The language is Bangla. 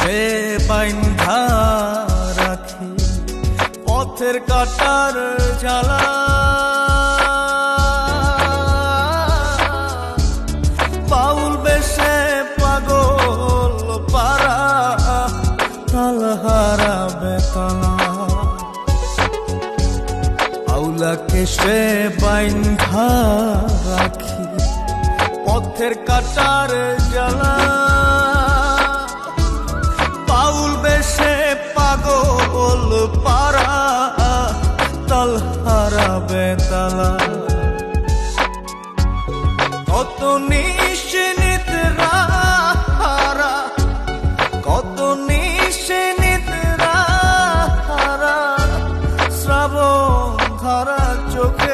সে বাইন্ধা রাখি, পথের কাটার জ্বালা। বাউল বেশে পাগল পারা তালহারা বেতলা। আউলাকে সে বাইন্ধা রাখি, পথের কাটার জ্বালা। সকল পারা তাল হারা বেতালা কত নিশে নিতরা হারা কত নিশে নিতরা হারা শ্রাবণ ধারা চোখে